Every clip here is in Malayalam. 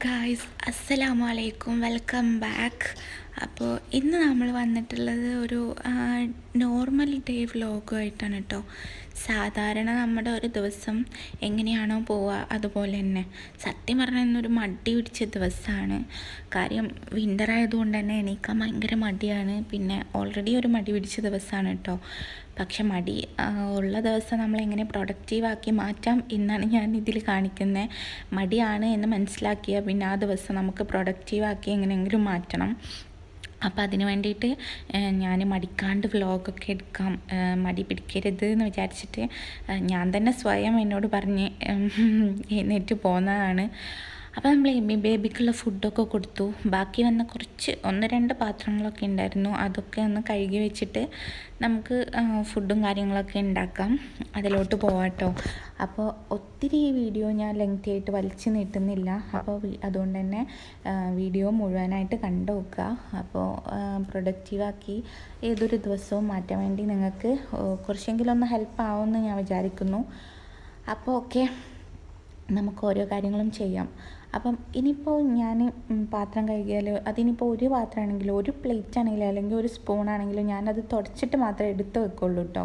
ഗായ്സ് അസ്സലാമു അലൈക്കും വെൽക്കം ബാക്ക് അപ്പോൾ ഇന്ന് നമ്മൾ വന്നിട്ടുള്ളത് ഒരു നോർമൽ ഡേ വ്ലോഗുമായിട്ടാണ് കേട്ടോ സാധാരണ നമ്മുടെ ഒരു ദിവസം എങ്ങനെയാണോ പോവുക അതുപോലെ തന്നെ. സത്യം പറഞ്ഞാൽ ഇന്നൊരു മടി പിടിച്ച ദിവസമാണ് കാര്യം വിന്റർ ആയതുകൊണ്ട് തന്നെ എണീക്കാൻ ഭയങ്കര മടിയാണ്. പിന്നെ ഓൾറെഡി ഒരു മടി പിടിച്ച ദിവസമാണ് കേട്ടോ പക്ഷെ മടി ഉള്ള ദിവസം നമ്മൾ എങ്ങനെ പ്രൊഡക്റ്റീവാക്കി മാറ്റാം എന്നാണ് ഞാൻ ഇതിൽ കാണിക്കുന്നത് മടിയാണ് എന്ന് മനസ്സിലാക്കിയാൽ പിന്നെ ആ ദിവസം നമുക്ക് പ്രൊഡക്റ്റീവാക്കി എങ്ങനെയെങ്കിലും മാറ്റണം. അപ്പോൾ അതിന് വേണ്ടിയിട്ട് ഞാൻ മടിക്കാണ്ട് വ്ലോഗൊക്കെ എടുക്കാം. മടി പിടിക്കരുത് എന്ന് വിചാരിച്ചിട്ട് ഞാൻ തന്നെ സ്വയം എന്നോട് പറഞ്ഞ് എഴുന്നേറ്റ് പോകുന്നതാണ് അപ്പോൾ നമ്മൾ എമ്മി ബേബിക്കുള്ള ഫുഡൊക്കെ കൊടുത്തു. ബാക്കി വന്ന കുറച്ച് ഒന്ന് രണ്ട് പാത്രങ്ങളൊക്കെ ഉണ്ടായിരുന്നു. അതൊക്കെ ഒന്ന് കഴുകി വെച്ചിട്ട് നമുക്ക് ഫുഡും കാര്യങ്ങളൊക്കെ ഉണ്ടാക്കാം. അതിലോട്ട് പോവാട്ടോ അപ്പോൾ ഒത്തിരി വീഡിയോ ഞാൻ ലെങ്തി ആയിട്ട് വലിച്ചു നീട്ടുന്നില്ല. അപ്പോൾ അതുകൊണ്ട് തന്നെ വീഡിയോ മുഴുവനായിട്ട് കണ്ടു നോക്കുക. അപ്പോൾ പ്രൊഡക്റ്റീവാക്കി ഏതൊരു ദിവസവും മാറ്റാൻ വേണ്ടി നിങ്ങൾക്ക് കുറച്ചെങ്കിലും ഒന്ന് ഹെൽപ്പ് ആവുമെന്ന് ഞാൻ വിചാരിക്കുന്നു. അപ്പോൾ ഓക്കെ നമുക്ക് ഓരോ കാര്യങ്ങളും ചെയ്യാം. അപ്പം ഇനിയിപ്പോൾ ഞാൻ പാത്രം കഴുകിയാൽ അതിനിപ്പോൾ ഒരു പാത്രമാണെങ്കിലും ഒരു പ്ലേറ്റ് ആണെങ്കിലും അല്ലെങ്കിൽ ഒരു സ്പൂൺ ആണെങ്കിലും ഞാനത് തുടച്ചിട്ട് മാത്രമേ എടുത്ത് വെക്കുള്ളൂ കേട്ടോ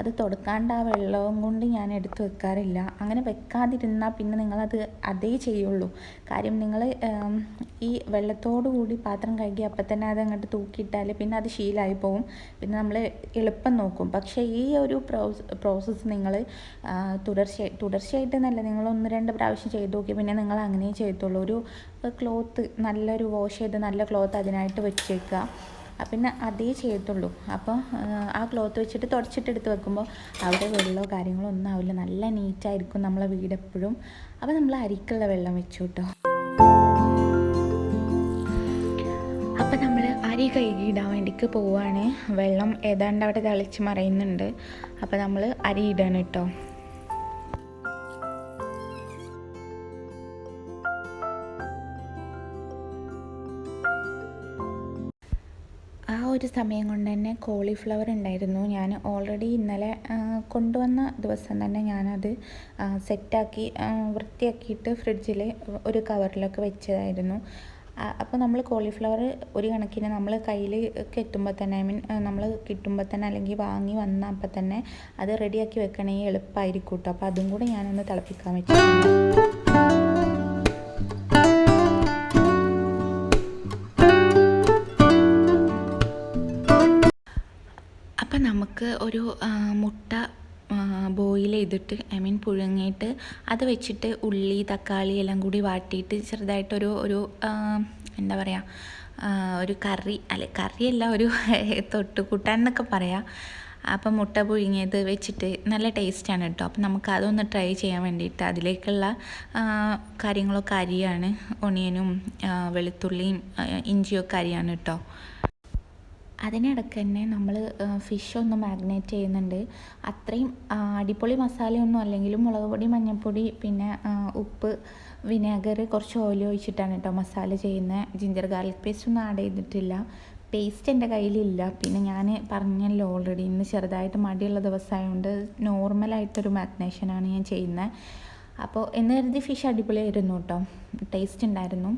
അത് തുടക്കാണ്ട് ആ വെള്ളവും കൊണ്ട് ഞാൻ എടുത്ത് വെക്കാറില്ല. അങ്ങനെ വെക്കാതിരുന്നാൽ പിന്നെ നിങ്ങളത് അതേ ചെയ്യുള്ളൂ. കാര്യം നിങ്ങൾ ഈ വെള്ളത്തോടു കൂടി പാത്രം കഴുകി അപ്പം തന്നെ അത് അങ്ങോട്ട് തൂക്കിയിട്ടാൽ പിന്നെ അത് ശീലമായി പോകും പിന്നെ നമ്മൾ എളുപ്പം നോക്കും. പക്ഷേ ഈ ഒരു പ്രോസ് പ്രോസസ്സ് നിങ്ങൾ തുടർച്ചയായി തുടർച്ചയായിട്ട് എന്നല്ല നിങ്ങൾ ഒന്ന് രണ്ട് പ്രാവശ്യം ചെയ്ത് നോക്കി പിന്നെ നിങ്ങൾ അങ്ങനെ ചെയ്യത്തുള്ളൂ ഒരു ക്ലോത്ത് നല്ലൊരു വാഷ് ചെയ്ത് നല്ല ക്ലോത്ത് അതിനായിട്ട് വെച്ചേക്കുക. പിന്നെ അതേ ചെയ്യത്തുള്ളൂ അപ്പോൾ ആ ക്ലോത്ത് വെച്ചിട്ട് തുടച്ചിട്ട് എടുത്ത് വെക്കുമ്പോൾ അവിടെ വെള്ളമോ കാര്യങ്ങളോ ഒന്നും ആവില്ല. നല്ല നീറ്റായിരിക്കും നമ്മളെ വീടെപ്പോഴും അപ്പോൾ നമ്മൾ അരിക്കുള്ള വെള്ളം വെച്ചു കേട്ടോ. അപ്പം നമ്മൾ അരി കഴുകിയിടാൻ വേണ്ടിക്ക് പോവുകയാണ് വെള്ളം ഏതാണ്ട് അവിടെ തളിച്ച് മറയുന്നുണ്ട്. അപ്പോൾ നമ്മൾ അരി ഇടണം കേട്ടോ. ഒരു സമയം കൊണ്ട് തന്നെ കോളിഫ്ലവർ ഉണ്ടായിരുന്നു. ഞാൻ ഓൾറെഡി ഇന്നലെ കൊണ്ടുവന്ന ദിവസം തന്നെ ഞാനത് സെറ്റാക്കി വൃത്തിയാക്കിയിട്ട് ഫ്രിഡ്ജിൽ ഒരു കവറിലൊക്കെ വെച്ചതായിരുന്നു. അപ്പോൾ നമ്മൾ കോളിഫ്ലവർ ഒരു കണക്കിന് നമ്മൾ കയ്യിൽ എത്തുമ്പോൾ തന്നെ ഐ മീൻ നമ്മൾ കിട്ടുമ്പോൾ തന്നെ അല്ലെങ്കിൽ വാങ്ങി വന്ന അപ്പം തന്നെ അത് റെഡിയാക്കി വെക്കണമെങ്കിൽ എളുപ്പമായിരിക്കും കേട്ടോ അപ്പോൾ അതും കൂടെ ഞാനൊന്ന് തിളപ്പിക്കാൻ വെച്ചിട്ടുണ്ട്. നമുക്ക് ഒരു മുട്ട ബോയിൽ ചെയ്തിട്ട് ഐ മീൻ പുഴുങ്ങിയിട്ട് അത് വെച്ചിട്ട് ഉള്ളി തക്കാളി എല്ലാം കൂടി വാട്ടിയിട്ട് ചെറുതായിട്ടൊരു ഒരു എന്താ പറയുക ഒരു കറി അല്ലെ കറിയല്ല ഒരു തൊട്ട് കൂട്ടാൻ എന്നൊക്കെ പറയാം. അപ്പം മുട്ട പുഴുങ്ങിയത് വെച്ചിട്ട് നല്ല ടേസ്റ്റാണ് കേട്ടോ അപ്പം നമുക്ക് അതൊന്ന് ട്രൈ ചെയ്യാൻ വേണ്ടിയിട്ട് അതിലേക്കുള്ള കാര്യങ്ങളൊക്കെ അരിയാണ് ഒണിയനും വെളുത്തുള്ളിയും ഇഞ്ചിയൊക്കെ അരിയാണ് കേട്ടോ അതിനിടയ്ക്ക് തന്നെ നമ്മൾ ഫിഷ് ഒന്ന് മാഗ്നേറ്റ് ചെയ്യുന്നുണ്ട്. അത്രയും അടിപൊളി മസാലയൊന്നും അല്ലെങ്കിലും മുളക് പൊടി മഞ്ഞൾപ്പൊടി പിന്നെ ഉപ്പ് വിനാഗർ കുറച്ച് ഓയിൽ ഒഴിച്ചിട്ടാണ് കേട്ടോ മസാല ചെയ്യുന്നത്. ജിഞ്ചർ ഗാർലിക് പേസ്റ്റ് ഒന്നും ആഡ് ചെയ്തിട്ടില്ല. പേസ്റ്റ് എന്റെ കയ്യിലില്ല. പിന്നെ ഞാൻ പറഞ്ഞല്ലോ ഓൾറെഡി ഇന്ന് ചെറുതായിട്ട് മടിയുള്ള ദിവസമായതുകൊണ്ട് നോർമലായിട്ടൊരു മാഗ്നേഷനാണ് ഞാൻ ചെയ്യുന്നത്. അപ്പോൾ എന്ന് കരുതി ഫിഷ് അടിപൊളിയായിരുന്നു കേട്ടോ ടേസ്റ്റ് ഉണ്ടായിരുന്നു.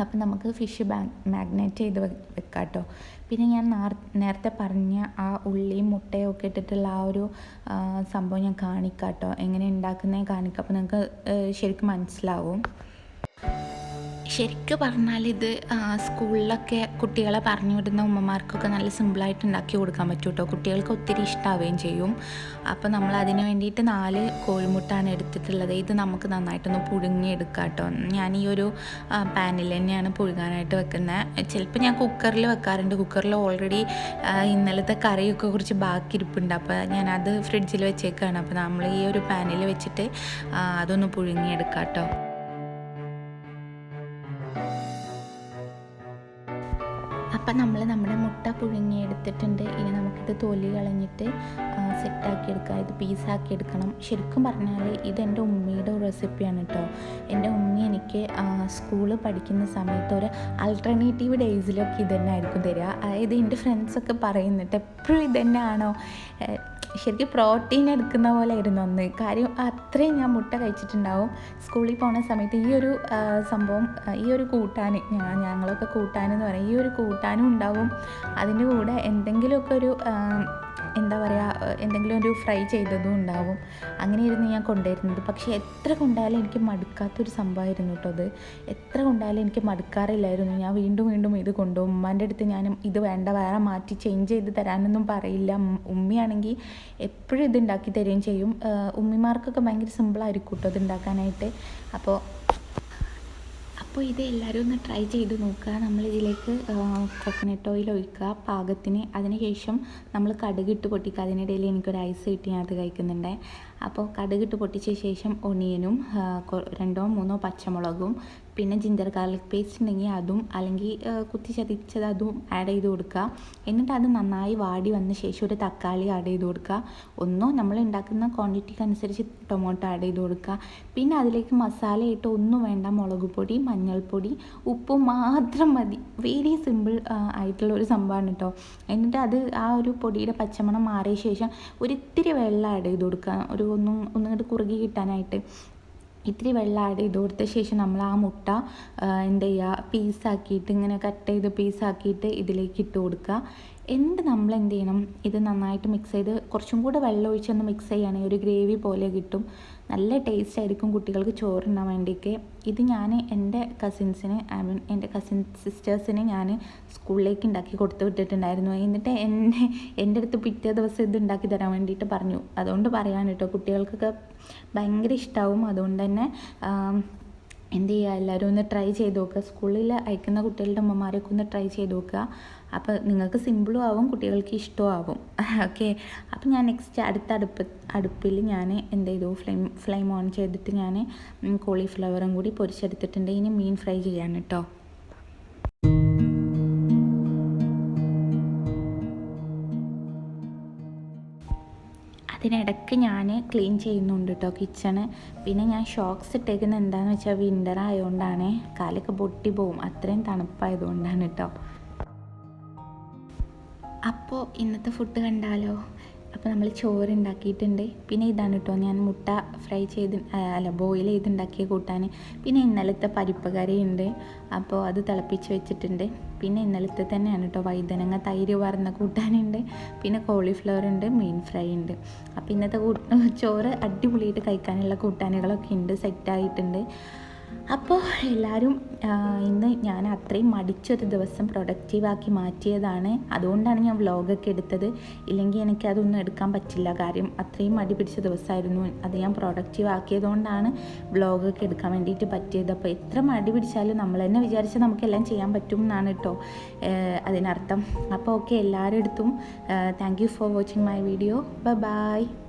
അപ്പം നമുക്ക് ഫിഷ് ബാ മാഗ്നേറ്റ് ചെയ്ത് വെക്കാം കേട്ടോ പിന്നെ ഞാൻ നേരത്തെ പറഞ്ഞ ആ ഉള്ളിയും മുട്ടയും ഒക്കെ ഇട്ടിട്ടുള്ള ആ ഒരു സംഭവം ഞാൻ കാണിക്കാം കേട്ടോ എങ്ങനെ ഉണ്ടാക്കുന്നത് കാണിക്കാം. അപ്പോൾ നിങ്ങൾക്ക് ശരിക്കും മനസ്സിലാവും. ശരിക്കും പറഞ്ഞാൽ ഇത് സ്കൂളിലൊക്കെ കുട്ടികളെ പറഞ്ഞു വിടുന്ന ഉമ്മമാർക്കൊക്കെ നല്ല സിമ്പിളായിട്ട് ഉണ്ടാക്കി കൊടുക്കാൻ പറ്റും കേട്ടോ കുട്ടികൾക്ക് ഒത്തിരി ഇഷ്ടാവുകയും ചെയ്യും. അപ്പോൾ നമ്മൾ അതിന് വേണ്ടിയിട്ട് നാല് കോഴിമുട്ടാണ് എടുത്തിട്ടുള്ളത്. ഇത് നമുക്ക് നന്നായിട്ടൊന്ന് പുഴുങ്ങിയെടുക്കാം കേട്ടോ ഞാൻ ഈ ഒരു പാനിൽ തന്നെയാണ് പുഴുങ്ങാനായിട്ട് വെക്കുന്നത് ചിലപ്പോൾ ഞാൻ കുക്കറിൽ വെക്കാറുണ്ട്. കുക്കറിൽ ഓൾറെഡി ഇന്നലത്തെ കറിയൊക്കെ കുറച്ച് ബാക്കി ഇരിപ്പുണ്ട്. അപ്പോൾ ഞാനത് ഫ്രിഡ്ജിൽ വെച്ചേക്കാണ്. അപ്പോൾ നമ്മൾ ഈ ഒരു പാനിൽ വെച്ചിട്ട് അതൊന്ന് പുഴുങ്ങിയെടുക്കാം കേട്ടോ അപ്പം നമ്മൾ നമ്മുടെ മുട്ട പുഴുങ്ങിയെടുത്തിട്ടുണ്ട്. ഇനി നമുക്കിത് തൊലി കളഞ്ഞിട്ട് സെറ്റാക്കി എടുക്കാം. ഇത് പീസാക്കി എടുക്കണം. ശരിക്കും പറഞ്ഞാൽ ഇതെന്റെ ഉമ്മയുടെ റെസിപ്പിയാണ് കേട്ടോ എന്റെ ഉമ്മ എനിക്ക് സ്കൂളിൽ പഠിക്കുന്ന സമയത്ത് ഒരു ആൾട്ടർനേറ്റീവ് ഡേയ്സിലൊക്കെ ഇത് തന്നെ ആയിരിക്കും തരിക അതായത് എന്റെ ഫ്രണ്ട്സൊക്കെ പറയുന്നുണ്ട് എപ്പോഴും ഇത് തന്നെയാണോ ശരിക്കും പ്രോട്ടീൻ എടുക്കുന്ന പോലെ ആയിരുന്നു അന്ന്. കാര്യം അത്രയും ഞാൻ മുട്ട കഴിച്ചിട്ടുണ്ടാവും. സ്കൂളിൽ പോണ സമയത്ത് ഈ ഒരു സംഭവം ഈ ഒരു കൂട്ടാൻ ഞാൻ ഞങ്ങളൊക്കെ കൂട്ടാനെന്ന് പറയും. ഈ ഒരു കൂട്ടാനും ഉണ്ടാവും. അതിന്റെ കൂടെ എന്തെങ്കിലുമൊക്കെ ഒരു എന്താ പറയുക എന്തെങ്കിലും ഒരു ഫ്രൈ ചെയ്തതും ഉണ്ടാവും. അങ്ങനെയായിരുന്നു ഞാൻ കൊണ്ടുവരുന്നത്. പക്ഷേ എത്ര കൊണ്ടായാലും എനിക്ക് മടുക്കാത്തൊരു സംഭവമായിരുന്നു കേട്ടോ അത്. എത്ര കൊണ്ടായാലും എനിക്ക് മടുക്കാറില്ലായിരുന്നു. ഞാൻ വീണ്ടും വീണ്ടും ഇത് കൊണ്ടുപോകും. ഉമ്മാന്റെ അടുത്ത് ഞാൻ ഇത് വേണ്ട വേറെ മാറ്റി ചേഞ്ച് ചെയ്ത് തരാനൊന്നും പറയില്ല. ഉമ്മിയാണെങ്കിൽ എപ്പോഴും ഇത് ഉണ്ടാക്കി തരികയും ചെയ്യും. ഉമ്മിമാർക്കൊക്കെ ഭയങ്കര സിമ്പിളായിരിക്കും കേട്ടോ ഇത് ഉണ്ടാക്കാനായിട്ട്. അപ്പോൾ അപ്പോൾ ഇത് എല്ലാവരും ഒന്ന് ട്രൈ ചെയ്ത് നോക്കുക. നമ്മൾ ഇതിലേക്ക് കോക്കനട്ട് ഓയിൽ ഒഴിക്കുക. പാകത്തിന് അതിനുശേഷം നമ്മൾ കടുകിട്ട് പൊട്ടിക്കുക. അതിനിടയിൽ എനിക്കൊരു ഐസ് കിട്ടി ഞാൻ അത് കഴിക്കുന്നുണ്ട്. അപ്പോൾ കടുകിട്ട് പൊട്ടിച്ച ശേഷം ഒണിയനും രണ്ടോ മൂന്നോ പച്ചമുളകും പിന്നെ ജിഞ്ചർ ഗാർലിക് പേസ്റ്റ് ഉണ്ടെങ്കിൽ അതും അല്ലെങ്കിൽ കുത്തി ചതിച്ചത് അതും ആഡ് ചെയ്ത് കൊടുക്കുക. എന്നിട്ട് അത് നന്നായി വാടി വന്ന ശേഷം ഒരു തക്കാളി ആഡ് ചെയ്ത് കൊടുക്കുക. ഒന്നോ നമ്മൾ ഉണ്ടാക്കുന്ന ക്വാണ്ടിറ്റിക്ക് അനുസരിച്ച് ടൊമാറ്റോ ആഡ് ചെയ്ത് കൊടുക്കുക. പിന്നെ അതിലേക്ക് മസാലയിട്ട് ഒന്നും വേണ്ട മുളക് പൊടി മഞ്ഞൾപ്പൊടി ഉപ്പ് മാത്രം മതി. വെരി സിമ്പിൾ ആയിട്ടുള്ള ഒരു സംഭവമാണ് കേട്ടോ എന്നിട്ട് അത് ആ ഒരു പൊടിയുടെ പച്ചമണം മാറിയ ശേഷം ഒരിത്തിരി വെള്ളം ആഡ് ചെയ്ത് കൊടുക്കുക. ഒരു ഒന്നും ഒന്നുകൂടി കുറുകി കിട്ടാനായിട്ട്. ഇത്തിരി വെള്ളം ആഡ് ചെയ്ത് കൊടുത്ത ശേഷം നമ്മൾ ആ മുട്ട എന്ത് ചെയ്യുക പീസാക്കിയിട്ട് ഇങ്ങനെ കട്ട് ചെയ്ത് പീസാക്കിയിട്ട് ഇതിലേക്ക് ഇട്ട് കൊടുക്കുക. എന്നിട്ട് നമ്മൾ എന്ത് ചെയ്യണം ഇത് നന്നായിട്ട് മിക്സ് ചെയ്ത് കുറച്ചും കൂടെ വെള്ളം ഒഴിച്ചൊന്ന് മിക്സ് ചെയ്യുകയാണെങ്കിൽ ഒരു ഗ്രേവി പോലെ കിട്ടും. നല്ല ടേസ്റ്റ് ആയിരിക്കും കുട്ടികൾക്ക് ചോറുണ്ണാൻ വേണ്ടിയിട്ട്. ഇത് ഞാൻ എന്റെ കസിൻസിന് ഐ മീൻ എന്റെ കസിൻ സിസ്റ്റേഴ്സിന് ഞാൻ സ്കൂളിലേക്ക് ഉണ്ടാക്കി കൊടുത്തു വിട്ടിട്ടുണ്ടായിരുന്നു. എന്നിട്ട് എന്നെ എന്റെ അടുത്ത് പിറ്റേ ദിവസം ഇത് ഉണ്ടാക്കി തരാൻ വേണ്ടിയിട്ട് പറഞ്ഞു. അതുകൊണ്ട് പറയാൻ കേട്ടോ കുട്ടികൾക്കൊക്കെ ഭയങ്കര ഇഷ്ടമാവും അതുകൊണ്ട് തന്നെ എന്ത് ചെയ്യുക? എല്ലാവരും ഒന്ന് ട്രൈ ചെയ്ത് നോക്കുക. സ്കൂളിൽ അയക്കുന്ന കുട്ടികളുടെ അമ്മമാരൊക്കെ ഒന്ന് ട്രൈ ചെയ്ത് നോക്കുക. അപ്പോൾ നിങ്ങൾക്ക് സിമ്പിളും ആവും കുട്ടികൾക്ക് ഇഷ്ടവും ആവും. ഓക്കെ അപ്പോൾ ഞാൻ നെക്സ്റ്റ് അടുത്ത അടുപ്പ് അടുപ്പിൽ ഞാൻ എന്ത് ചെയ്തു? ഫ്ലെയിം ഫ്ലെയിം ഓൺ ചെയ്തിട്ട് ഞാൻ കോളിഫ്ലവറും കൂടി പൊരിച്ചെടുത്തിട്ടുണ്ട്. ഇനി മീൻ ഫ്രൈ ചെയ്യാൻ കേട്ടോ. അതിനിടയ്ക്ക് ഞാൻ ക്ലീൻ ചെയ്യുന്നുണ്ട് കേട്ടോ കിച്ചണ്. പിന്നെ ഞാൻ ഷോക്സ് ഇട്ടേക്കുന്നത് എന്താണെന്ന് വെച്ചാൽ വിന്റർ ആയതുകൊണ്ടാണ് കാലൊക്കെ പൊട്ടി പോവും. അത്രയും തണുപ്പായതുകൊണ്ടാണ് കേട്ടോ അപ്പോൾ ഇന്നത്തെ ഫുഡ് കണ്ടാലോ? അപ്പോൾ നമ്മൾ ചോറ് ഉണ്ടാക്കിയിട്ടുണ്ട് പിന്നെ ഇതാണ് കേട്ടോ ഞാൻ മുട്ട ഫ്രൈ ചെയ്ത് അല്ല ബോയിൽ ചെയ്തുണ്ടാക്കിയ കൂട്ടാൻ പിന്നെ ഇന്നലത്തെ പരിപ്പ് കറിയുണ്ട്. അപ്പോൾ അത് തിളപ്പിച്ച് വെച്ചിട്ടുണ്ട്. പിന്നെ ഇന്നലത്തെ തന്നെയാണ് കേട്ടോ വൈദ്യനങ്ങ തൈര് വറന്ന കൂട്ടാനുണ്ട്. പിന്നെ കോളിഫ്ലവർ ഉണ്ട് മീൻ ഫ്രൈ ഉണ്ട്. അപ്പോൾ ഇന്നത്തെ ചോറ് അടിപൊളിയായിട്ട് കഴിക്കാനുള്ള കൂട്ടാനുകളൊക്കെ ഉണ്ട് സെറ്റായിട്ടുണ്ട് അപ്പോൾ എല്ലാവരും ഇന്ന് ഞാൻ അത്രയും മടിച്ചൊരു ദിവസം പ്രൊഡക്റ്റീവാക്കി മാറ്റിയതാണ്. അതുകൊണ്ടാണ് ഞാൻ വ്ളോഗൊക്കെ എടുത്തത്. ഇല്ലെങ്കിൽ എനിക്ക് അതൊന്നും എടുക്കാൻ പറ്റില്ല. കാര്യം അത്രയും മടി പിടിച്ച ദിവസമായിരുന്നു. അത് ഞാൻ പ്രൊഡക്റ്റീവ് ആക്കിയതുകൊണ്ടാണ് വ്ളോഗൊക്കെ എടുക്കാൻ വേണ്ടിയിട്ട് പറ്റിയത്. അപ്പോൾ എത്ര മടി പിടിച്ചാലും നമ്മൾ തന്നെ വിചാരിച്ചാൽ നമുക്കെല്ലാം ചെയ്യാൻ പറ്റും എന്നാണ് കേട്ടോ അതിനർത്ഥം. അപ്പോൾ ഓക്കെ എല്ലാവരുടെ അടുത്തും thank you for watching my video bye bye